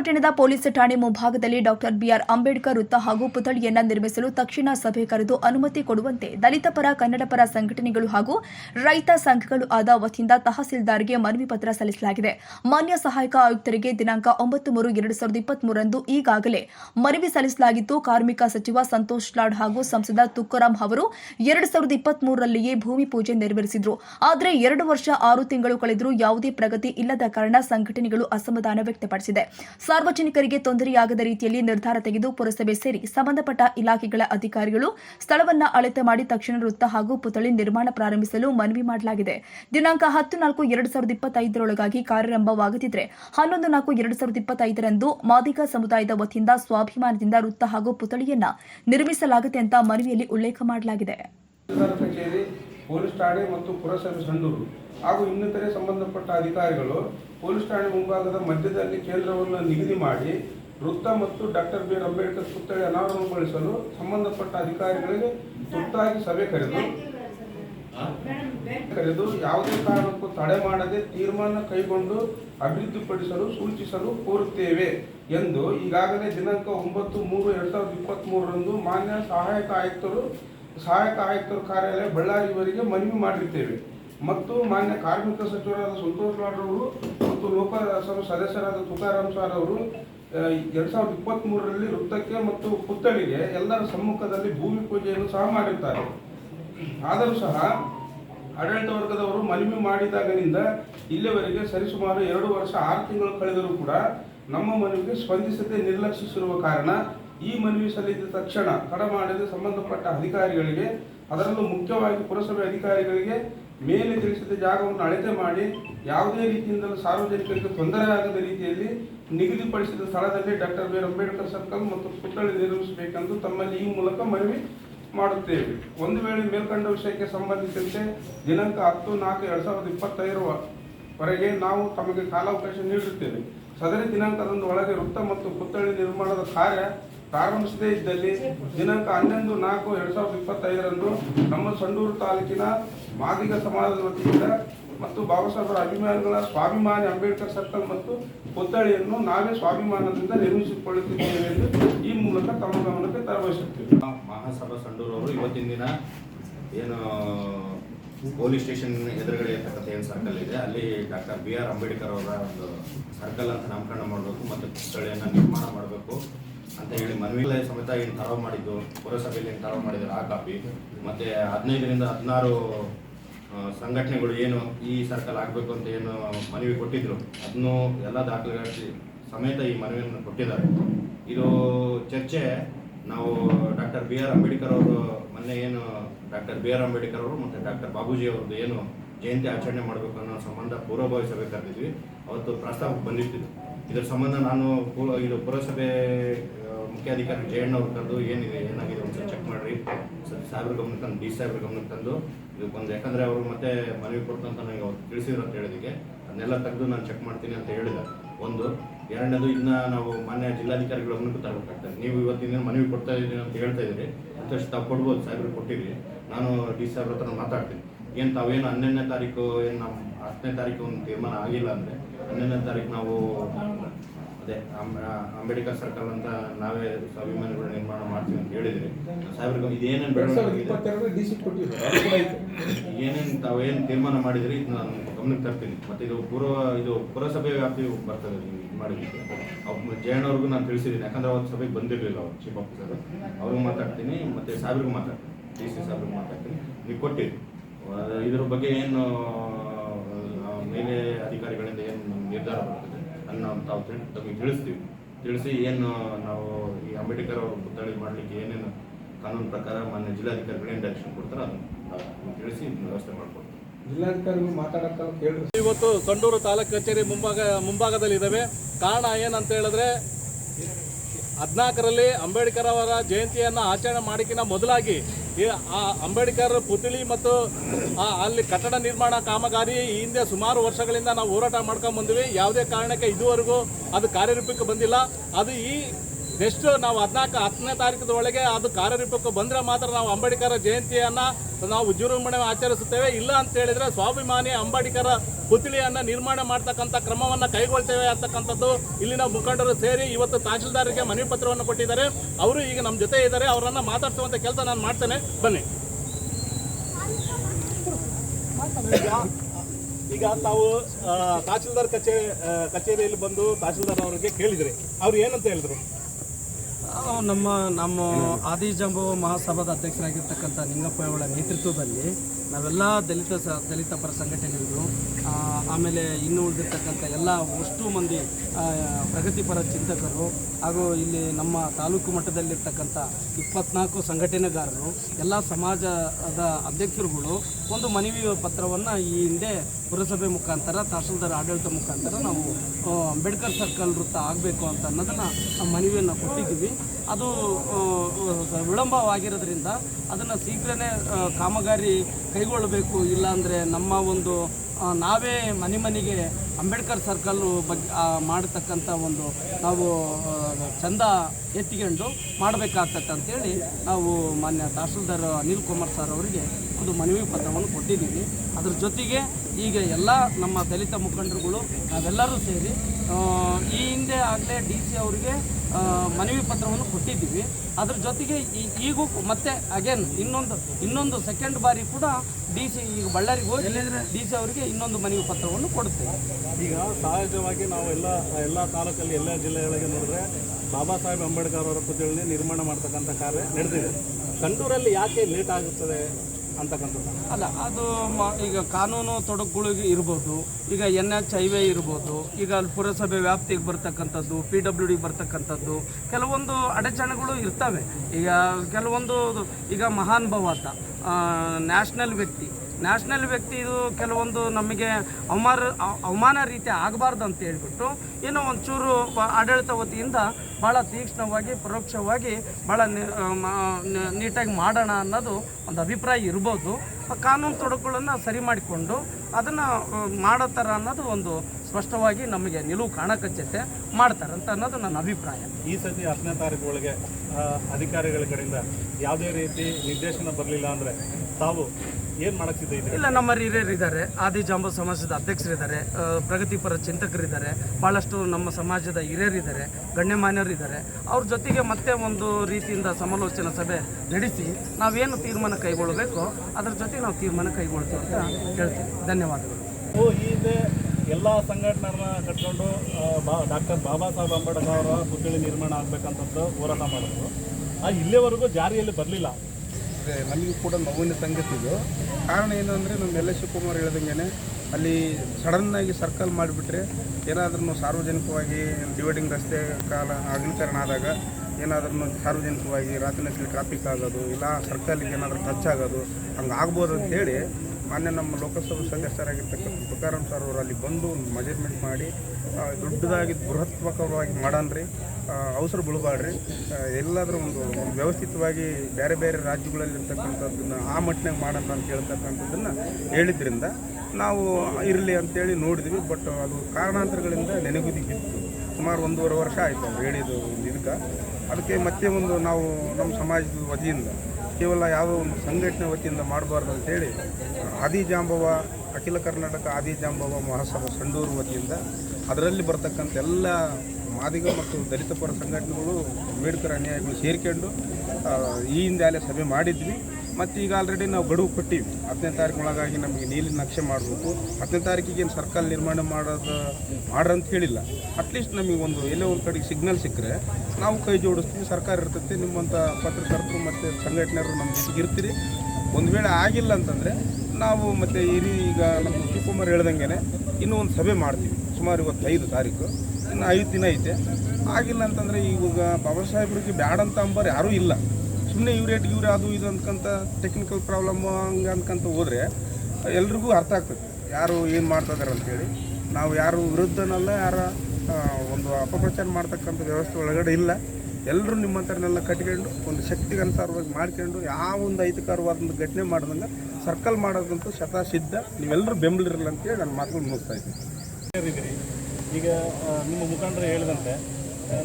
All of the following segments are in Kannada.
ಪಟ್ಟಣದ ಪೊಲೀಸ್ ಠಾಣೆ ಮುಂಭಾಗದಲ್ಲಿ ಡಾಕ್ಟರ್ ಬಿಆರ್ ಅಂಬೇಡ್ಕರ್ ವೃತ್ತ ಹಾಗೂ ಪುತಳಿಯನ್ನ ನಿರ್ಮಿಸಲು ತಕ್ಷಣ ಸಭೆ ಕರೆದು ಅನುಮತಿ ಕೊಡುವಂತೆ ದಲಿತ ಪರ, ಕನ್ನಡ ಪರ ಸಂಘಟನೆಗಳು ಹಾಗೂ ರೈತ ಸಂಘಗಳು ಆದ ವತಿಯಿಂದ ತಹಸೀಲ್ದಾರ್ಗೆ ಮನವಿ ಪತ್ರ ಸಲ್ಲಿಸಲಾಗಿದೆ. ಮಾನ್ಯ ಸಹಾಯಕ ಆಯುಕ್ತರಿಗೆ ದಿನಾಂಕ ಒಂಬತ್ತು ಮೂರು ಎರಡು ಸಾವಿರದ ಇಪ್ಪತ್ಮೂರರಂದು ಈಗಾಗಲೇ ಮನವಿ ಸಲ್ಲಿಸಲಾಗಿದ್ದು ಕಾರ್ಮಿಕ ಸಚಿವ ಸಂತೋಷ್ ಲಾಡ್ ಹಾಗೂ ಸಂಸದ ತುಕ್ಕರಾಂ ಅವರು ಎರಡು ಸಾವಿರದ ಇಪ್ಪತ್ಮೂರರಲ್ಲಿಯೇ ಭೂಮಿ ಪೂಜೆ ನೆರವೇರಿಸಿದ್ರು. ಆದರೆ ಎರಡು ವರ್ಷ ಆರು ತಿಂಗಳು ಕಳೆದರೂ ಯಾವುದೇ ಪ್ರಗತಿ ಇಲ್ಲದ ಕಾರಣ ಸಂಘಟನೆಗಳು ಅಸಮಾಧಾನ ವ್ಯಕ್ತಪಡಿಸಿದೆ. ಸಾರ್ವಜನಿಕರಿಗೆ ತೊಂದರೆಯಾಗದ ರೀತಿಯಲ್ಲಿ ನಿರ್ಧಾರ ತೆಗೆದು ಪುರಸಭೆ ಸೇರಿ ಸಂಬಂಧಪಟ್ಟ ಇಲಾಖೆಗಳ ಅಧಿಕಾರಿಗಳು ಸ್ಥಳವನ್ನು ಅಳತೆ ಮಾಡಿ ತಕ್ಷಣ ವೃತ್ತ ಹಾಗೂ ಪುತಳಿ ನಿರ್ಮಾಣ ಪ್ರಾರಂಭಿಸಲು ಮನವಿ ಮಾಡಲಾಗಿದೆ. ದಿನಾಂಕ ಹತ್ತು ನಾಲ್ಕು ಎರಡು ಸಾವಿರದ ಇಪ್ಪತ್ತೈದರೊಳಗಾಗಿ ಕಾರ್ಯಾರಂಭವಾಗುತ್ತಿದ್ದರೆ ಹನ್ನೊಂದು ನಾಲ್ಕು ಎರಡು ಸಾವಿರದ ಇಪ್ಪತ್ತೈದರಂದು ಮಾದಿಗ ಸಮುದಾಯದ ವತಿಯಿಂದ ಸ್ವಾಭಿಮಾನದಿಂದ ವೃತ್ತ ಹಾಗೂ ಪುತ್ಥಳಿಯನ್ನ ನಿರ್ಮಿಸಲಾಗುತ್ತೆ ಅಂತ ಮನವಿಯಲ್ಲಿ ಉಲ್ಲೇಖ ಮಾಡಲಾಗಿದೆ. ಪೊಲೀಸ್ ಠಾಣೆ ಮತ್ತು ಪುರಸಭೆ ಸಂಡೂರು ಹಾಗೂ ಇನ್ನಿತರೆ ಸಂಬಂಧಪಟ್ಟ ಅಧಿಕಾರಿಗಳು ಪೊಲೀಸ್ ಠಾಣೆ ಮುಂಭಾಗದ ಮಧ್ಯದಲ್ಲಿ ಕೇಂದ್ರವನ್ನು ನಿಗದಿ ಮಾಡಿ ವೃತ್ತ ಮತ್ತು ಡಾಕ್ಟರ್ ಬಿ ಆರ್ ಅಂಬೇಡ್ಕರ್ ಪುತ್ಥಳಿ ಅನಾವರಣಗೊಳಿಸಲು ಸಂಬಂಧಪಟ್ಟ ಅಧಿಕಾರಿಗಳಿಗೆ ತುರ್ತಾಗಿ ಸಭೆ ಕರೆದು ಕರೆದು ಯಾವುದೇ ಕಾರಣಕ್ಕೂ ತಡೆ ಮಾಡದೆ ತೀರ್ಮಾನ ಕೈಗೊಂಡು ಅಭಿವೃದ್ಧಿಪಡಿಸಲು ಸೂಚಿಸಲು ಕೋರುತ್ತೇವೆ ಎಂದು ಈಗಾಗಲೇ ದಿನಾಂಕ ಒಂಬತ್ತು ಮೂರು ಎರಡ್ ಸಾವಿರದ ಇಪ್ಪತ್ತ್ ಮೂರರಂದು ಮಾನ್ಯ ಸಹಾಯಕ ಆಯುಕ್ತರು ಸಹಾಯಕ ಆಯುಕ್ತರ ಕಾರ್ಯಾಲಯ ಬಳ್ಳಾರಿಯವರಿಗೆ ಮನವಿ ಮಾಡಿರ್ತೇವೆ. ಮತ್ತು ಮಾನ್ಯ ಕಾರ್ಮಿಕ ಸಚಿವರಾದ ಸಂತೋಷ್ ಲಾಡ್ ಅವರು ಮತ್ತು ಲೋಕಸಭಾ ಸದಸ್ಯರಾದ ತುಕಾರಾಮ್ ಸಾರ್ ಅವರು ಎರಡು ಸಾವಿರದ ಇಪ್ಪತ್ತ್ ಮೂರರಲ್ಲಿ ವೃತ್ತಕ್ಕೆ ಮತ್ತು ಪುತ್ಥಳಿಗೆ ಎಲ್ಲರ ಸಮ್ಮುಖದಲ್ಲಿ ಭೂಮಿ ಪೂಜೆಯನ್ನು ಸಹ ಮಾಡಿರ್ತಾರೆ ಆದರೂ ಸಹ ಆಡಳಿತ ವರ್ಗದವರು ಮನವಿ ಮಾಡಿದಾಗನಿಂದ ಇಲ್ಲಿಯವರೆಗೆ ಸರಿಸುಮಾರು ಎರಡು ವರ್ಷ ಆರು ತಿಂಗಳು ಕಳೆದರೂ ಕೂಡ ನಮ್ಮ ಮನವಿಗೆ ಸ್ಪಂದಿಸದೆ ನಿರ್ಲಕ್ಷಿಸಿರುವ ಕಾರಣ ಈ ಮನವಿ ಸಲ್ಲಿಸಿದ ತಕ್ಷಣ ತಡ ಮಾಡಿದ ಸಂಬಂಧಪಟ್ಟ ಅಧಿಕಾರಿಗಳಿಗೆ, ಅದರಲ್ಲೂ ಮುಖ್ಯವಾಗಿ ಪುರಸಭೆ ಅಧಿಕಾರಿಗಳಿಗೆ ಮೇಲೆ ತಿಳಿಸಿದ ಜಾಗವನ್ನು ಅಳತೆ ಮಾಡಿ, ಯಾವುದೇ ರೀತಿಯಿಂದಲೂ ಸಾರ್ವಜನಿಕರಿಗೆ ತೊಂದರೆಯಾಗದ ರೀತಿಯಲ್ಲಿ ನಿಗದಿಪಡಿಸಿದ ಸ್ಥಳದಲ್ಲಿ ಡಾಕ್ಟರ್ ಬಿ ಅಂಬೇಡ್ಕರ್ ಸರ್ಕಲ್ ಮತ್ತು ಪುತ್ಥಳಿ ನಿರ್ಮಿಸಬೇಕೆಂದು ತಮ್ಮಲ್ಲಿ ಈ ಮೂಲಕ ಮನವಿ ಮಾಡುತ್ತೇವೆ. ಒಂದು ವೇಳೆ ಮೇಲ್ಕಂಡ ವಿಷಯಕ್ಕೆ ಸಂಬಂಧಿಸಿದಂತೆ ದಿನಾಂಕ ಹತ್ತು ನಾಲ್ಕು ಎರಡು ಸಾವಿರದ ಇಪ್ಪತ್ತೈದರ ವರೆಗೆ ನಾವು ತಮಗೆ ಕಾಲಾವಕಾಶ ನೀಡುತ್ತೇವೆ. ಸದರಿ ದಿನಾಂಕದಂದು ಒಳಗೆ ವೃತ್ತ ಮತ್ತು ಪುತ್ಥಳಿ ನಿರ್ಮಾಣದ ಕಾರ್ಯ ಪ್ರಾರಂಭಿಸದೇ ಇದ್ದಲ್ಲಿ ದಿನಾಂಕ ಹನ್ನೊಂದು ನಾಲ್ಕು ಎರಡು ಸಾವಿರದ ಇಪ್ಪತ್ತೈದರಂದು ನಮ್ಮ ಸಂಡೂರು ತಾಲೂಕಿನ ಮಾದಿಗ ಸಮಾಜದ ವತಿಯಿಂದ ಮತ್ತು ಬಾಬಾ ಸಾಹೇಬರ ಅಭಿಮಾನಿಗಳ ಸ್ವಾಭಿಮಾನಿ ಅಂಬೇಡ್ಕರ್ ಸರ್ಕಲ್ ಮತ್ತು ಪುತ್ಥಳಿಯನ್ನು ನಾವೇ ಸ್ವಾಭಿಮಾನದಿಂದ ನಿರ್ಮಿಸಿಕೊಳ್ಳುತ್ತಿದ್ದೇವೆ ಎಂದು ಈ ಮೂಲಕ ತಮ್ಮ ಗಮನಕ್ಕೆ ತರಬಯಸುತ್ತೇವೆ ಮಹಾಸಭಾ ಸಂಡೂರು ಅವರು ಇವತ್ತಿನ ದಿನ ಏನು ಪೊಲೀಸ್ ಸ್ಟೇಷನ್ ಎದುರುಗಡೆ ಇರ್ತಕ್ಕಂಥ ಏನು ಸರ್ಕಲ್ ಇದೆ, ಅಲ್ಲಿ ಡಾಕ್ಟರ್ ಬಿ ಆರ್ ಅಂಬೇಡ್ಕರ್ ಅವರ ಒಂದು ಸರ್ಕಲ್ ಅಂತ ನಾಮಕರಣ ಮಾಡಬೇಕು ಮತ್ತು ಪುತ್ಥಳಿಯನ್ನು ನಿರ್ಮಾಣ ಮಾಡಬೇಕು. ಅಂತ ಹೇಳಿ ಮನವಿ ಸಮೇತ ಏನು ತರವು ಮಾಡಿದ್ದು, ಪುರಸಭೆಯಲ್ಲಿ ಏನು ತರವು ಮಾಡಿದ್ದಾರೆ, ಆ ಕಾಪಿ. ಮತ್ತೆ ಹದಿನೈದರಿಂದ ಹದಿನಾರು ಸಂಘಟನೆಗಳು ಏನು ಈ ಸರ್ಕಲ್ ಆಗಬೇಕು ಅಂತ ಏನು ಮನವಿ ಕೊಟ್ಟಿದ್ರು, ಅದನ್ನು ಎಲ್ಲ ದಾಖಲೆಗಳ ಸಮೇತ ಈ ಮನವಿಯನ್ನು ಕೊಟ್ಟಿದ್ದಾರೆ. ಇದು ಚರ್ಚೆ ನಾವು ಡಾಕ್ಟರ್ ಬಿ ಆರ್ ಅಂಬೇಡ್ಕರ್ ಅವರು ಮೊನ್ನೆ ಏನು ಡಾಕ್ಟರ್ ಬಿ ಆರ್ ಅಂಬೇಡ್ಕರ್ ಅವರು ಮತ್ತು ಡಾಕ್ಟರ್ ಬಾಬೂಜಿ ಅವ್ರದ್ದು ಏನು ಜಯಂತಿ ಆಚರಣೆ ಮಾಡಬೇಕು ಅನ್ನೋ ಸಂಬಂಧ ಪೂರ್ವಭಾವಿ ಸಭೆ ಅವತ್ತು ಪ್ರಸ್ತಾಪ ಬಂದಿತ್ತು ಇದರ ಸಂಬಂಧ ನಾನು ಇದು ಪುರಸಭೆ ಮುಖ್ಯಾಧಿಕಾರಿ ಜಯಣ್ಣ ಅವ್ರು ಕರೆದು ಏನಿದೆ, ಏನಾಗಿದೆ ಒಂದ್ಸಲ ಚೆಕ್ ಮಾಡಿರಿ. ಸರ್, ಸಾಹೇಬ್ರ ಗಮನಕ್ಕೆ ತಂದು, ಡಿ ಸಾಹೇಬ್ರ ಗಮನಕ್ಕೆ ತಂದು ಇದಕ್ಕೊಂದು ಯಾಕಂದರೆ ಅವರು ಮತ್ತೆ ಮನವಿ ಕೊಡ್ತಂತ ನನಗೆ ಅವ್ರು ತಿಳಿಸಿದ್ರು ಅಂತ ಹೇಳಿದಕ್ಕೆ ಅದನ್ನೆಲ್ಲ ತೆಗೆದು ನಾನು ಚೆಕ್ ಮಾಡ್ತೀನಿ ಅಂತ ಹೇಳಿದ ಒಂದು, ಎರಡನೇದು ಇದನ್ನ ನಾವು ಮಾನ್ಯ ಜಿಲ್ಲಾಧಿಕಾರಿಗಳ ಗಮನಕ್ಕೂ ತರಬೇಕಾಗ್ತದೆ ನೀವು ಇವತ್ತಿನ ಮನವಿ ಕೊಡ್ತಾ ಇದ್ದೀನಿ ಅಂತ ಹೇಳ್ತಾ ಇದ್ದೀರಿ. ಅಂತಷ್ಟು ತಾವು ಕೊಡ್ಬೋದು, ಸಾಹೇಬ್ರಿಗೆ ಕೊಟ್ಟಿರಿ. ನಾನು ಡಿ ಸಾಹೇಬ್ರ ಹತ್ರ ಮಾತಾಡ್ತೀನಿ. ಏನು ತಾವೇನು ಹನ್ನೆರಡನೇ ತಾರೀಕು, ಏನು ನಮ್ಮ ಹತ್ತನೇ ತಾರೀಕು ಒಂದು ತೀರ್ಮಾನ ಆಗಿಲ್ಲ ಅಂದರೆ ಹನ್ನೆರಡನೇ ತಾರೀಕು ನಾವು ಅಂಬ- ಅಂಬೇಡ್ಕರ್ ಸರ್ಕಲ್ ಅಂತ ನಾವೇ ಸ್ವಾಭಿಮಾನಿಗಳ ನಿರ್ಮಾಣ ಮಾಡ್ತೀವಿ ಅಂತ ಹೇಳಿದ್ರೆ. ಸಾಹೇಬ್ರಿಗೆ ಇದೇನೇನು ಬೆಳವಣಿಗೆ ಇದೆ? ಏನೇನು ತಾವೇನು ತೀರ್ಮಾನ ಮಾಡಿದ್ರಿ? ಇದನ್ನ ನಾನು ಗಮನಕ್ಕೆ ತರ್ತೀನಿ. ಮತ್ತೆ ಇದು ಪೂರ್ವ ಇದು ಪುರಸಭೆ ವ್ಯಾಪ್ತಿ ಬರ್ತದೆ ನೀವು ಇದು ಮಾಡಿದ್ದಕ್ಕೆ ಅವ್ರು ಜಯಣ್ಣವ್ರಿಗೂ ನಾನು ತಿಳಿಸಿದ್ದೀನಿ. ಯಾಕಂದ್ರೆ ಅವತ್ತು ಸಭೆಗೆ ಬಂದಿರಲಿಲ್ಲ ಅವ್ರು ಚೀಫ್ ಆಫೀಸರ್ ಅವ್ರಿಗೂ ಮಾತಾಡ್ತೀನಿ ಮತ್ತೆ ಸಾಹೇಬ್ರಿಗೂ ಮಾತಾಡ್ತೀನಿ. ಡಿ ಸಿ ಸಾಹೇಬ್ರಿಗೂ ಮಾತಾಡ್ತೀನಿ. ನೀವು ಕೊಟ್ಟಿರಿ. ಇದ್ರ ಬಗ್ಗೆ ಏನು ಮೇಲೆ ಅಧಿಕಾರಿಗಳಿಂದ ಏನು ನಿರ್ಧಾರ ಬರ್ತದೆ ಅದನ್ನ ನಾವು ತಾವು ತಿಳ್- ತಮಗೆ ತಿಳಿಸ್ತೀವಿ. ತಿಳಿಸಿ ಏನು ನಾವು ಈ ಅಂಬೇಡ್ಕರ್ ಅವರು ಪುತ್ಥಳಿ ಮಾಡಲಿಕ್ಕೆ ಏನೇನು ಕಾನೂನು ಪ್ರಕಾರ ಮಾನ್ಯ ಜಿಲ್ಲಾಧಿಕಾರಿಗಳು ಏನು ಡೈರೆಕ್ಷನ್ ಕೊಡ್ತಾರೋ ಅದನ್ನು ನಾವು ತಿಳಿಸಿ ವ್ಯವಸ್ಥೆ ಮಾಡಿಕೊಡ್ತೀವಿ. ಜಿಲ್ಲಾಧಿಕಾರಿಗಳು ಮಾತಾಡಕ್ಕೆ ಇವತ್ತು ಸಂಡೂರು ತಾಲೂಕು ಕಚೇರಿ ಮುಂಭಾಗ ಮುಂಭಾಗದಲ್ಲಿ ಇದ್ದಾವೆ ಕಾರಣ ಏನಂತ ಹೇಳಿದ್ರೆ ಹದಿನಾಲ್ಕರಲ್ಲಿ ಅಂಬೇಡ್ಕರ್ ಅವರ ಜಯಂತಿಯನ್ನು ಆಚರಣೆ ಮಾಡಿಕಿನ ಮೊದಲಾಗಿ ಆ ಅಂಬೇಡ್ಕರ್ ಪುತ್ಳಿ ಮತ್ತು ಅಲ್ಲಿ ಕಟ್ಟಡ ನಿರ್ಮಾಣ ಕಾಮಗಾರಿ ಈ ಹಿಂದೆ ಸುಮಾರು ವರ್ಷಗಳಿಂದ ನಾವು ಹೋರಾಟ ಮಾಡ್ಕೊಂಡು ಬಂದ್ವಿ. ಯಾವುದೇ ಕಾರಣಕ್ಕೆ ಇದುವರೆಗೂ ಅದು ಕಾರ್ಯರೂಪಕ್ಕೆ ಬಂದಿಲ್ಲ. ಅದು ಈ ನೆಕ್ಸ್ಟ್ ನಾವು ಹದಿನಾಲ್ಕು, ಹತ್ತನೇ ತಾರೀಕದ ಅದು ಕಾರ್ಯರೂಪಕ್ಕೆ ಬಂದರೆ ಮಾತ್ರ ನಾವು ಅಂಬೇಡ್ಕರ್ ಜಯಂತಿಯನ್ನು ನಾವು ವಿಜೃಂಭಣೆ ಆಚರಿಸುತ್ತೇವೆ. ಇಲ್ಲ ಅಂತ ಹೇಳಿದ್ರೆ ಸ್ವಾಭಿಮಾನಿ ಅಂಬೇಡ್ಕರ ಪುತ್ಳಿಯನ್ನು ನಿರ್ಮಾಣ ಮಾಡ್ತಕ್ಕಂಥ ಕ್ರಮವನ್ನು ಕೈಗೊಳ್ತೇವೆ ಅಂತಕ್ಕಂಥದ್ದು ಇಲ್ಲಿನ ಮುಖಂಡರು ಸೇರಿ ಇವತ್ತು ತಹಶೀಲ್ದಾರ್ಗೆ ಮನವಿ ಪತ್ರವನ್ನು ಕೊಟ್ಟಿದ್ದಾರೆ. ಅವರು ಈಗ ನಮ್ಮ ಜೊತೆ ಇದ್ದಾರೆ. ಅವರನ್ನು ಮಾತಾಡಿಸುವಂಥ ಕೆಲಸ ನಾನು ಮಾಡ್ತೇನೆ. ಬನ್ನಿ. ಈಗ ತಾವು ತಹಶೀಲ್ದಾರ್ ಕಚೇರಿ ಕಚೇರಿಯಲ್ಲಿ ಬಂದು ತಹಶೀಲ್ದಾರ್ ಅವರಿಗೆ ಕೇಳಿದ್ರಿ. ಅವ್ರು ಏನಂತ ಹೇಳಿದ್ರು? ನಮ್ಮ ನಮ್ಮ ಆದಿ ಆದಿಜಂಬು ಮಹಾಸಭಾದ ಅಧ್ಯಕ್ಷರಾಗಿರ್ತಕ್ಕಂಥ ನಿಂಗಪ್ಪ ಅವರ ನೇತೃತ್ವದಲ್ಲಿ ನಾವೆಲ್ಲ ದಲಿತ ಸ, ದಲಿತ ಪರ ಸಂಘಟನೆಗಳು ಆಮೇಲೆ ಇನ್ನು ಉಳಿದಿರ್ತಕ್ಕಂಥ ಎಲ್ಲ ಅಷ್ಟು ಮಂದಿ ಪ್ರಗತಿಪರ ಚಿಂತಕರು ಹಾಗೂ ಇಲ್ಲಿ ನಮ್ಮ ತಾಲೂಕು ಮಟ್ಟದಲ್ಲಿರ್ತಕ್ಕಂಥ ಇಪ್ಪತ್ನಾಲ್ಕು ಸಂಘಟನೆಗಾರರು, ಎಲ್ಲ ಸಮಾಜದ ಅಧ್ಯಕ್ಷರುಗಳು ಒಂದು ಮನವಿ ಪತ್ರವನ್ನು ಈ ಹಿಂದೆ ಪುರಸಭೆ ಮುಖಾಂತರ, ತಹಸೀಲ್ದಾರ್ ಆಡಳಿತ ಮುಖಾಂತರ ನಾವು ಅಂಬೇಡ್ಕರ್ ಸರ್ಕಲ್ ವೃತ್ತ ಆಗಬೇಕು ಅಂತ ಅನ್ನೋದನ್ನು ನಾವು ಮನವಿಯನ್ನು ಕೊಟ್ಟಿದ್ದೀವಿ. ಅದು ವಿಳಂಬವಾಗಿರೋದ್ರಿಂದ ಅದನ್ನು ಶೀಘ್ರನೇ ಕಾಮಗಾರಿ ಕೈಗೊಳ್ಳಬೇಕು ಇಲ್ಲಾಂದರೆ ನಮ್ಮ ಒಂದು ನಾವೇ ಮನೆ ಮನೆಗೆ ಅಂಬೇಡ್ಕರ್ ಸರ್ಕಲ್ ಬಗ್ಗೆ ಮಾಡತಕ್ಕಂಥ ಒಂದು ನಾವು ಚಂದ ಎತ್ತಿಕೊಂಡು ಮಾಡಬೇಕಾಗ್ತದೆ ಅಂತೇಳಿ ನಾವು ಮಾನ್ಯ ತಹಸೀಲ್ದಾರ್ ಅನಿಲ್ ಕುಮಾರ್ ಸರ್ ಅವರಿಗೆ ಒಂದು ಮನವಿ ಪತ್ರವನ್ನು ಕೊಟ್ಟಿದ್ದೀವಿ. ಅದ್ರ ಜೊತೆಗೆ ಈಗ ಎಲ್ಲ ನಮ್ಮ ದಲಿತ ಮುಖಂಡರುಗಳು ನಾವೆಲ್ಲರೂ ಸೇರಿ ಈ ಹಿಂದೆ ಆಗಲೇ ಡಿ ಸಿ ಅವರಿಗೆ ಮನವಿ ಪತ್ರವನ್ನು ಕೊಟ್ಟಿದ್ದೀವಿ. ಅದ್ರ ಜೊತೆಗೆ ಈಗೂ ಮತ್ತೆ ಅಗೇನ್ ಇನ್ನೊಂದು ಇನ್ನೊಂದು ಸೆಕೆಂಡ್ ಬಾರಿ ಕೂಡ ಡಿ ಸಿ ಈಗ ಬಳ್ಳಾರಿಗೆ ಹೋಗಿ ಡಿ ಸಿ ಅವರಿಗೆ ಇನ್ನೊಂದು ಮನವಿ ಪತ್ರವನ್ನು ಕೊಡುತ್ತೇವೆ. ಈಗ ಸಹಜವಾಗಿ ನಾವು ಎಲ್ಲ ಎಲ್ಲ ತಾಲೂಕಲ್ಲಿ ಎಲ್ಲ ಜಿಲ್ಲೆಗಳಿಗೆ ನೋಡಿದ್ರೆ ಬಾಬಾ ಸಾಹೇಬ್ ಅಂಬೇಡ್ಕರ್ ಅವರ ಪುತ್ಥಳಿ ನಿರ್ಮಾಣ ಮಾಡ್ತಕ್ಕಂಥ ಕಾರ್ಯ ನಡೆದಿದೆ. ಕಂಡೂರಲ್ಲಿ ಯಾಕೆ ಲೇಟ್ ಆಗುತ್ತದೆ? ಅಂತಕ್ಕಂಥದ್ದು. ಅಲ್ಲ, ಅದು ಈಗ ಕಾನೂನು ತೊಡಕುಗಳು ಇರ್ಬೋದು, ಈಗ ಎನ್ ಎಚ್ ಹೈವೇ ಇರ್ಬೋದು, ಈಗ ಅಲ್ಲಿ ಪುರಸಭೆ ವ್ಯಾಪ್ತಿಗೆ ಬರ್ತಕ್ಕಂಥದ್ದು, ಪಿ ಡಬ್ಲ್ಯೂ ಡಿ ಬರ್ತಕ್ಕಂಥದ್ದು, ಕೆಲವೊಂದು ಅಡಚಣೆಗಳು ಇರ್ತವೆ. ಈಗ ಕೆಲವೊಂದು, ಈಗ ಮಹಾನ್ ಭವಾತ ನ್ಯಾಷನಲ್ ವ್ಯಕ್ತಿ ನ್ಯಾಷನಲ್ ವ್ಯಕ್ತಿ ಇದು ಕೆಲವೊಂದು ನಮಗೆ ಅವಮಾರ, ಅವಮಾನ ರೀತಿ ಆಗಬಾರ್ದು ಅಂತ ಹೇಳ್ಬಿಟ್ಟು ಏನೋ ಒಂಚೂರು ಆಡಳಿತ ವತಿಯಿಂದ ಭಾಳ ತೀಕ್ಷ್ಣವಾಗಿ, ಪರೋಕ್ಷವಾಗಿ ಭಾಳ ನೀಟಾಗಿ ಮಾಡೋಣ ಅನ್ನೋದು ಒಂದು ಅಭಿಪ್ರಾಯ ಇರ್ಬೋದು. ಕಾನೂನು ತೊಡಕುಗಳನ್ನು ಸರಿ ಮಾಡಿಕೊಂಡು ಅದನ್ನು ಮಾಡೋ ಥರ ಅನ್ನೋದು ಒಂದು ಸ್ಪಷ್ಟವಾಗಿ ನಮಗೆ ನಿಲುವು ಕಾಣಕಚ್ಚತೆ ಮಾಡ್ತಾರೆ ಅಂತ ಅನ್ನೋದು ನನ್ನ ಅಭಿಪ್ರಾಯ. ಈ ಸತಿ ಹತ್ತನೇ ತಾರೀಕು ಒಳಗೆ ಅಧಿಕಾರಿಗಳ ಕಡೆಯಿಂದ ಯಾವುದೇ ರೀತಿ ನಿರ್ದೇಶನ ಬರಲಿಲ್ಲ ಅಂದರೆ ತಾವು ಏನು ಮಾಡಕ್ಕೆ ಇಲ್ಲ ನಮ್ಮ ಹಿರಿಯರು ಇದ್ದಾರೆ ಆದಿ ಜಾಂಬ ಸಮಾಜದ ಅಧ್ಯಕ್ಷರಿದ್ದಾರೆ ಪ್ರಗತಿಪರ ಚಿಂತಕರಿದ್ದಾರೆ ಭಾಳಷ್ಟು ನಮ್ಮ ಸಮಾಜದ ಹಿರಿಯರಿದ್ದಾರೆ ಗಣ್ಯಮಾನ್ಯರಿದ್ದಾರೆ. ಅವ್ರ ಜೊತೆಗೆ ಮತ್ತೆ ಒಂದು ರೀತಿಯಿಂದ ಸಮಾಲೋಚನಾ ಸಭೆ ನಡೆಸಿ ನಾವೇನು ತೀರ್ಮಾನ ಕೈಗೊಳ್ಳಬೇಕು ಅದ್ರ ಜೊತೆಗೆ ನಾವು ತೀರ್ಮಾನ ಕೈಗೊಳ್ತೀವಿ ಅಂತ ಹೇಳ್ತೀವಿ. ಧನ್ಯವಾದಗಳು. ಎಲ್ಲ ಸಂಘಟನೆಗಳನ್ನ ಕಟ್ಕೊಂಡು ಬಾ, ಡಾಕ್ಟರ್ ಬಾಬಾ ಸಾಹೇಬ್ ಅಂಬೇಡ್ಕರ್ ಅವರ ಪುತ್ಥಳಿ ನಿರ್ಮಾಣ ಆಗಬೇಕಂತದ್ದು ಹೋರಾಟ ಮಾಡಿದ್ರು. ಆ, ಇಲ್ಲಿಯವರೆಗೂ ಜಾರಿಯಲ್ಲಿ ಬರಲಿಲ್ಲ. ನಮಗೂ ಕೂಡ ನೋವಿನ ಸಂಗತಿ ಇದು. ಕಾರಣ ಏನು ಅಂದರೆ, ನಮ್ಮ ಎಲ್ ಎಸ್ ಶಿವಕುಮಾರ್ ಹೇಳ್ದಂಗೆ ಅಲ್ಲಿ ಸಡನ್ನಾಗಿ ಸರ್ಕಲ್ ಮಾಡಿಬಿಟ್ರೆ ಏನಾದ್ರೂ ಸಾರ್ವಜನಿಕವಾಗಿ ಡಿವೈಡಿಂಗ್ ರಸ್ತೆ ಕಾಲ ಅಗಲೀಕರಣ ಆದಾಗ ಏನಾದ್ರೂ ಸಾರ್ವಜನಿಕವಾಗಿ ರಾತ್ರಿ ಟ್ರಾಫಿಕ್ ಆಗೋದು, ಇಲ್ಲ ಸರ್ಕಲ್ಗೆ ಏನಾದರೂ ಟಚ್ ಆಗೋದು ಹಂಗೆ ಆಗ್ಬೋದು ಅಂತೇಳಿ ಮಾನ್ಯ ನಮ್ಮ ಲೋಕಸಭಾ ಸದಸ್ಯರಾಗಿರ್ತಕ್ಕಂಥ ತುಕಾರಾಮ್ ಸರ್ ಅವರು ಅಲ್ಲಿ ಬಂದು ಒಂದು ಮೆಜರ್ಮೆಂಟ್ ಮಾಡಿ ದೊಡ್ಡದಾಗಿ ಬೃಹತ್ಮಕವಾಗಿ ಮಾಡನ್ರಿ. ಅವಸರ ಬೀಳಬಾಡ್ರಿ ಎಲ್ಲಾದರೂ ಒಂದು ಒಂದು ವ್ಯವಸ್ಥಿತವಾಗಿ ಬೇರೆ ಬೇರೆ ರಾಜ್ಯಗಳಲ್ಲಿರ್ತಕ್ಕಂಥದ್ದನ್ನು ಆ ಮಟ್ಟಿನಾಗ ಮಾಡೋಣ ಅಂತ ಹೇಳ್ತಕ್ಕಂಥದ್ದನ್ನು ಹೇಳಿದ್ರಿಂದ ನಾವು ಇರಲಿ ಅಂತೇಳಿ ನೋಡಿದ್ವಿ. ಬಟ್ ಅದು ಕಾರಣಾಂತರಗಳಿಂದ ನೆನೆಗುದಿ ಬಿತ್ತು. ಸುಮಾರು ಒಂದೂವರೆ ವರ್ಷ ಆಯಿತು ಅವ್ರು ಹೇಳಿದ್ದು ಒಂದು ಇದಕ್ಕೆ. ಅದಕ್ಕೆ ಮತ್ತೆ ಒಂದು ನಾವು ನಮ್ಮ ಸಮಾಜದ ವತಿಯಿಂದ ಕೇವಲ ಯಾವ ಒಂದು ಸಂಘಟನೆ ವತಿಯಿಂದ ಮಾಡಬಾರ್ದು ಅಂತೇಳಿ ಆದಿಜಾಂಬವ ಅಖಿಲ ಕರ್ನಾಟಕ ಆದಿಜಾಂಬವ ಮಹಾಸಭಾ ಸಂಡೂರು ವತಿಯಿಂದ ಅದರಲ್ಲಿ ಬರ್ತಕ್ಕಂಥ ಎಲ್ಲ ಮಾದಿಗ ಮತ್ತು ದಲಿತ ಪರ ಸಂಘಟನೆಗಳು, ಅಂಬೇಡ್ಕರ್ ಅನ್ಯಾಯಗಳು ಸೇರಿಕೊಂಡು ಈ ಹಿಂದೆ ಸಭೆ ಮಾಡಿದ್ವಿ. ಮತ್ತು ಈಗ ಆಲ್ರೆಡಿ ನಾವು ಗಡುವು ಕೊಟ್ಟಿವಿ. ಹತ್ತನೇ ತಾರೀಕು ಒಳಗಾಗಿ ನಮಗೆ ನೀಲಿ ನಕ್ಷೆ ಮಾಡಬೇಕು. ಹತ್ತನೇ ತಾರೀಕಿಗೆ ಏನು ಸರ್ಕಲ್ ನಿರ್ಮಾಣ ಮಾಡೋದು, ಮಾಡ್ರಂತ ಹೇಳಿಲ್ಲ. ಅಟ್ಲೀಸ್ಟ್ ನಮಗೆ ಒಂದು ಎಲ್ಲೋ ಒಂದು ಕಡೆಗೆ ಸಿಗ್ನಲ್ ಸಿಕ್ಕರೆ ನಾವು ಕೈ ಜೋಡಿಸ್ತೀವಿ, ಸರ್ಕಾರ ಇರ್ತೈತಿ ನಿಮ್ಮಂಥ ಪತ್ರಕರ್ತರು ಮತ್ತು ಸಂಘಟನೆಯವರು ನಮ್ಮ ಜೊತೆಗೆ ಇರ್ತೀರಿ. ಒಂದು ವೇಳೆ ಆಗಿಲ್ಲ ಅಂತಂದರೆ ನಾವು ಮತ್ತು ಇರಿ, ಈಗ ನಮ್ಮ ಶಿವಕುಮಾರ್ ಹೇಳ್ದಂಗೆ ಇನ್ನೂ ಒಂದು ಸಭೆ ಮಾಡ್ತೀವಿ. ಸುಮಾರು ಇವತ್ತು ಐದು ತಾರೀಕು. ಇನ್ನು ಐದು ದಿನ ಐತೆ. ಆಗಿಲ್ಲ ಅಂತಂದರೆ ಈಗ ಬಾಬಾ ಸಾಹೇಬ್ರಿಗೆ ಬ್ಯಾಡ ಅಂತ ಅಂಬಾರು ಯಾರೂ ಇಲ್ಲ. ಸುಮ್ಮನೆ ಇವ್ರೇಟ್ ಇವ್ರು ಅದು ಇದು ಅಂದ್ಕಂತ ಟೆಕ್ನಿಕಲ್ ಪ್ರಾಬ್ಲಮ್ ಹಂಗೆ ಅಂದ್ಕಂತ ಹೋದರೆ ಎಲ್ರಿಗೂ ಅರ್ಥ ಆಗ್ತದೆ. ಯಾರು ಏನು ಮಾಡ್ತಾ ಇದಾರೆ ಅಂತೇಳಿ ನಾವು ಯಾರು ವಿರುದ್ಧನಲ್ಲ, ಯಾರ ಒಂದು ಅಪಪ್ರಚಾರ ಮಾಡ್ತಕ್ಕಂಥ ವ್ಯವಸ್ಥೆ ಒಳಗಡೆ ಇಲ್ಲ. ಎಲ್ಲರೂ ನಿಮ್ಮಂಥರನ್ನೆಲ್ಲ ಕಟ್ಕೊಂಡು ಒಂದು ಶಕ್ತಿಗೆ ಅನುಸಾರವಾಗಿ ಮಾಡ್ಕೊಂಡು ಯಾವ ಒಂದು ಅಹಿತಕರವಾದ ಒಂದು ಘಟನೆ ಮಾಡ್ದಂಗೆ ಸರ್ಕಲ್ ಮಾಡೋದಂತೂ ಶತ ಸಿದ್ಧ ನೀವೆಲ್ಲರೂ ಬೆಂಬಲಿರಲ್ಲ ಅಂತೇಳಿ ನನ್ನ ಮಾತುಗಳು ಮುಗಿಸ್ತಾ ಇದ್ದೀನಿ. ಈಗ ನಿಮ್ಮ ಮುಖಂಡರು ಹೇಳಿದಂತೆ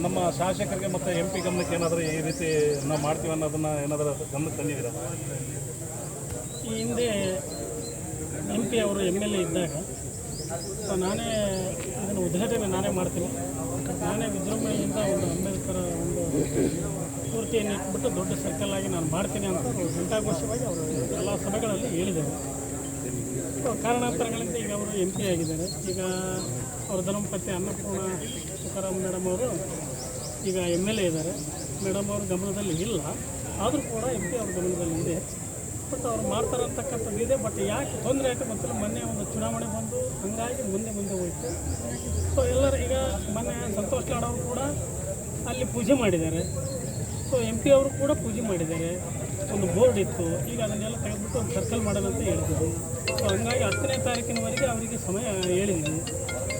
ನಮ್ಮ ಶಾಸಕರಿಗೆ ಮತ್ತು ಎಂ ಪಿ ಗಮನಕ್ಕೆ ಏನಾದರೂ ಈ ರೀತಿ ನಾವು ಮಾಡ್ತೀವಿ ಅನ್ನೋದನ್ನು ಏನಾದರೂ ಗಮನಕ್ಕೆ ತಂದಿದ್ದೀರಾ? ಈ ಹಿಂದೆ ಎಂ ಪಿ ಅವರು ಎಂ ಎಲ್ ಎ ಇದ್ದಾಗ ನಾನೇ ಇದನ್ನು ಉದ್ಘಾಟನೆ ನಾನೇ ಮಾಡ್ತೀನಿ. ನಾನೇ ವಿಜೃಂಭಣೆಯಿಂದ ಒಂದು ಅಂಬೇಡ್ಕರ್ ಒಂದು ಸ್ಫೂರ್ತಿಯನ್ನು ಇಟ್ಬಿಟ್ಟು ದೊಡ್ಡ ಸರ್ಕಲ್ ಆಗಿ ನಾನು ಮಾಡ್ತೀನಿ ಅಂತ ಘಂಟಾಘೋಷವಾಗಿ ಅವರು ಎಲ್ಲ ಸಭೆಗಳಲ್ಲಿ ಹೇಳಿದ್ದಾರೆ. ಸೊ ಕಾರಣಾಂತರಗಳಿಂದ ಈಗ ಅವರು ಎಂ ಪಿ ಆಗಿದ್ದಾರೆ. ಈಗ ಅವರ ಧರ್ಮಪತಿ ಅನ್ನಪೂರ್ಣ ತುಕಾರಾಮ್ ಮೇಡಮ್ ಅವರು ಈಗ ಎಂ ಎಲ್ ಎ ಇದ್ದಾರೆ. ಮೇಡಮ್ ಅವ್ರ ಗಮನದಲ್ಲಿ ಇಲ್ಲ. ಆದರೂ ಕೂಡ ಎಂ ಪಿ ಅವ್ರ ಗಮನದಲ್ಲಿ ಇದೆ. ಬಟ್ ಅವ್ರು ಮಾಡ್ತಾರೆ ಅಂತಕ್ಕಂಥದ್ದು ಇದೆ. ಬಟ್ ಯಾಕೆ ತೊಂದರೆ ಆಯಿತು ಗೊತ್ತಿಲ್ಲ ಮೊನ್ನೆ ಒಂದು ಚುನಾವಣೆ ಬಂದು ಹಂಗಾಗಿ ಮುಂದೆ ಮುಂದೆ ಹೋಯಿತು. ಸೊ ಎಲ್ಲರೂ ಈಗ ಮೊನ್ನೆ ಸಂತೋಷ್ ಲಾಡ್ ಅವರು ಕೂಡ ಅಲ್ಲಿ ಪೂಜೆ ಮಾಡಿದ್ದಾರೆ. ಸೊ ಎಂ ಪಿ ಅವರು ಕೂಡ ಪೂಜೆ ಮಾಡಿದ್ದಾರೆ. ಒಂದು ಬೋರ್ಡ್ ಇತ್ತು. ಈಗ ಅದನ್ನೆಲ್ಲ ತೆಗೆದುಬಿಟ್ಟು ಒಂದು ಸರ್ಕಲ್ ಮಾಡೋಣ ಅಂತ ಹೇಳಿದ್ವಿ ಸೊ ಹಂಗಾಗಿ ಹತ್ತನೇ ತಾರೀಕಿನವರೆಗೆ ಅವರಿಗೆ ಸಮಯ ಹೇಳಿದ್ವಿ.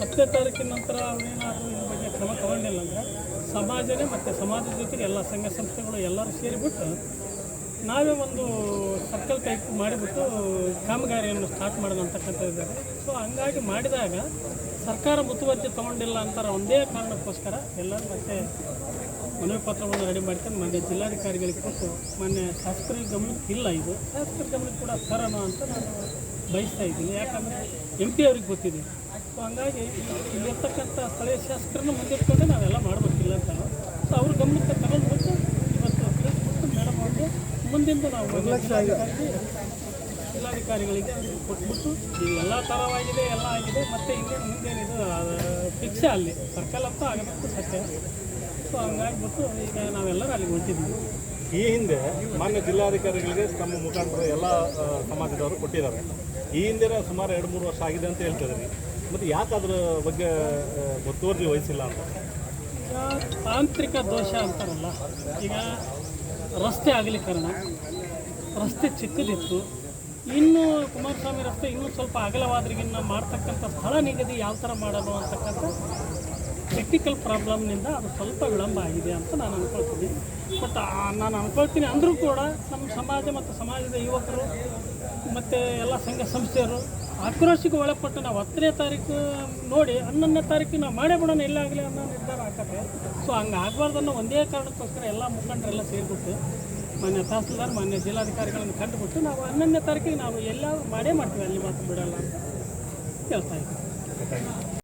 ಹತ್ತನೇ ತಾರೀಕಿನ ನಂತರ ಅವರೇನಾದರೂ ಇದ್ರ ಬಗ್ಗೆ ಕ್ರಮ ತಗೊಂಡಿಲ್ಲ ಅಂದರೆ ಸಮಾಜನೇ ಮತ್ತು ಸಮಾಜದ ಜೊತೆಗೆ ಎಲ್ಲ ಸಂಘ ಸಂಸ್ಥೆಗಳು ಎಲ್ಲರೂ ಸೇರಿಬಿಟ್ಟು ನಾವೇ ಒಂದು ಸರ್ಕಲ್ ಟೈಪ್ ಮಾಡಿಬಿಟ್ಟು ಕಾಮಗಾರಿಯನ್ನು ಸ್ಟಾರ್ಟ್ ಮಾಡೋಣ ಸೊ ಹಂಗಾಗಿ ಮಾಡಿದಾಗ ಸರ್ಕಾರ ಮುತುವರ್ಜಿ ತಗೊಂಡಿಲ್ಲ ಅಂತಾರೆ ಒಂದೇ ಕಾರಣಕ್ಕೋಸ್ಕರ ಎಲ್ಲರೂ ಮತ್ತೆ ಮನವಿ ಪತ್ರವನ್ನು ರೆಡಿ ಮಾಡ್ಕೊಂಡು ಮಾನ್ಯ ಜಿಲ್ಲಾಧಿಕಾರಿಗಳಿಗೆ ಕೊಟ್ಟು ಮೊನ್ನೆ ಶಾಸಕರಿಗೆ ಗಮನಕ್ಕೆ ಇಲ್ಲ ಇದು. ಶಾಸಕರ ಗಮನಕ್ಕೆ ಕೂಡ ತರೋಣ ಅಂತ ನಾನು ಬಯಸ್ತಾ ಇದ್ದೀನಿ. ಯಾಕಂದರೆ ಎಂ ಪಿ ಅವ್ರಿಗೆ ಗೊತ್ತಿದೆ. ಸೊ ಹಂಗಾಗಿ ಇಲ್ಲಿರ್ತಕ್ಕಂಥ ಸ್ಥಳೀಯ ಶಾಸಕರನ್ನು ಮುಂದಿಟ್ಕೊಂಡೆ ನಾವೆಲ್ಲ ಮಾಡಬೇಕಿಲ್ಲ ಅಂತ. ಸೊ ಅವ್ರ ಗಮನಕ್ಕೆ ತಗೊಂಡ್ಬಿಟ್ಟು ಇವತ್ತು ತಿಳಿಸ್ಬಿಟ್ಟು ಮೇಡಮ್ ಅವ್ರಿಗೆ ಮುಂದಿಂದು ನಾವು ಜಿಲ್ಲಾಧಿಕಾರಿಗೆ ಜಿಲ್ಲಾಧಿಕಾರಿಗಳಿಗೆ ಅವ್ರಿಗೆ ಕೊಟ್ಬಿಟ್ಟು ಎಲ್ಲ ಥರವಾಗಿದೆ ಎಲ್ಲ ಆಗಿದೆ ಮತ್ತು ಇನ್ನೇನು ಮುಂದೇನಿದು ಫಿಕ್ಸ್ ಅಲ್ಲಿ. ಸರ್ಕಲ್ ಅಂತ ಆಗಬೇಕು ಸತ್ಯ. ಸೊ ಹಂಗಾಗ್ಬಿಟ್ಟು ಈಗ ನಾವೆಲ್ಲರೂ ಅಲ್ಲಿಗೆ ಹೊಂಟಿದ್ವಿ ಈ ಹಿಂದೆ ಮಾನ್ಯ ಜಿಲ್ಲಾಧಿಕಾರಿಗಳಿಗೆ ತಮ್ಮ ಮುಖಾಂತರ ಎಲ್ಲ ಸಮಾಜದವರು ಕೊಟ್ಟಿದ್ದಾರೆ. ಈ ಹಿಂದೆ ಸುಮಾರು ಎರಡು ಮೂರು ವರ್ಷ ಆಗಿದೆ ಅಂತ ಹೇಳ್ತಿದ್ದೀರಿ ಮತ್ತು ಯಾಕೆ ಅದ್ರ ಬಗ್ಗೆ ಗೊತ್ತುವರ್ಜಿ ವಹಿಸಿಲ್ಲ ಅಂತ? ಈಗ ತಾಂತ್ರಿಕ ದೋಷ ಅಂತಾರಲ್ಲ ಈಗ ರಸ್ತೆ ಅಗಲೀಕರಣ ರಸ್ತೆ ಚಿಕ್ಕದಿತ್ತು. ಇನ್ನು ಕುಮಾರಸ್ವಾಮಿ ರಸ್ತೆ ಇನ್ನೂ ಸ್ವಲ್ಪ ಅಗಲವಾದ್ರಿಗಿನ್ನ ಮಾಡ್ತಕ್ಕಂಥ ಸ್ಥಳ ನಿಗದಿ ಯಾವ ಥರ ಮಾಡೋದು ಅಂತಕ್ಕಂಥ ಟೆಕ್ನಿಕಲ್ ಪ್ರಾಬ್ಲಮ್ನಿಂದ ಅದು ಸ್ವಲ್ಪ ವಿಳಂಬ ಆಗಿದೆ ಅಂತ ನಾನು ಅಂದ್ಕೊಳ್ತೀನಿ ಬಟ್ ನಾನು ಅಂದ್ಕೊಳ್ತೀನಿ ಅಂದರೂ ಕೂಡ ನಮ್ಮ ಸಮಾಜ ಮತ್ತು ಸಮಾಜದ ಯುವಕರು ಮತ್ತು ಎಲ್ಲ ಸಂಘ ಸಂಸ್ಥೆಯರು ಆಕ್ರೋಶಕ್ಕೆ ಒಳಪಟ್ಟು ನಾವು ಹತ್ತನೇ ತಾರೀಕು ನೋಡಿ ಹನ್ನೊಂದನೇ ತಾರೀಕು ನಾವು ಮಾಡೇ ಬಿಡೋಣ ಇಲ್ಲಾಗಲಿ ಅನ್ನೋ ನಿರ್ಧಾರ ಹಾಕತ್ತೆ ಸೊ ಹಂಗೆ ಆಗಬಾರ್ದು ಅನ್ನೋ ಒಂದೇ ಕಾರಣಕ್ಕೋಸ್ಕರ ಎಲ್ಲ ಮುಖಂಡರೆಲ್ಲ ಸೇರಿಬಿಟ್ಟು ಮಾನ್ಯ ತಹಸೀಲ್ದಾರ್, ಮಾನ್ಯ ಜಿಲ್ಲಾಧಿಕಾರಿಗಳನ್ನು ಕಂಡುಬಿಟ್ಟು ನಾವು ಹನ್ನೊಂದನೇ ತಾರೀಕಿಗೆ ನಾವು ಎಲ್ಲ ಮಾಡೇ ಮಾಡ್ತೀವಿ, ಅಲ್ಲಿ ಮಾತು ಬಿಡೋಲ್ಲ ಅಂತ ಹೇಳ್ತಾ ಇದ್ದೀವಿ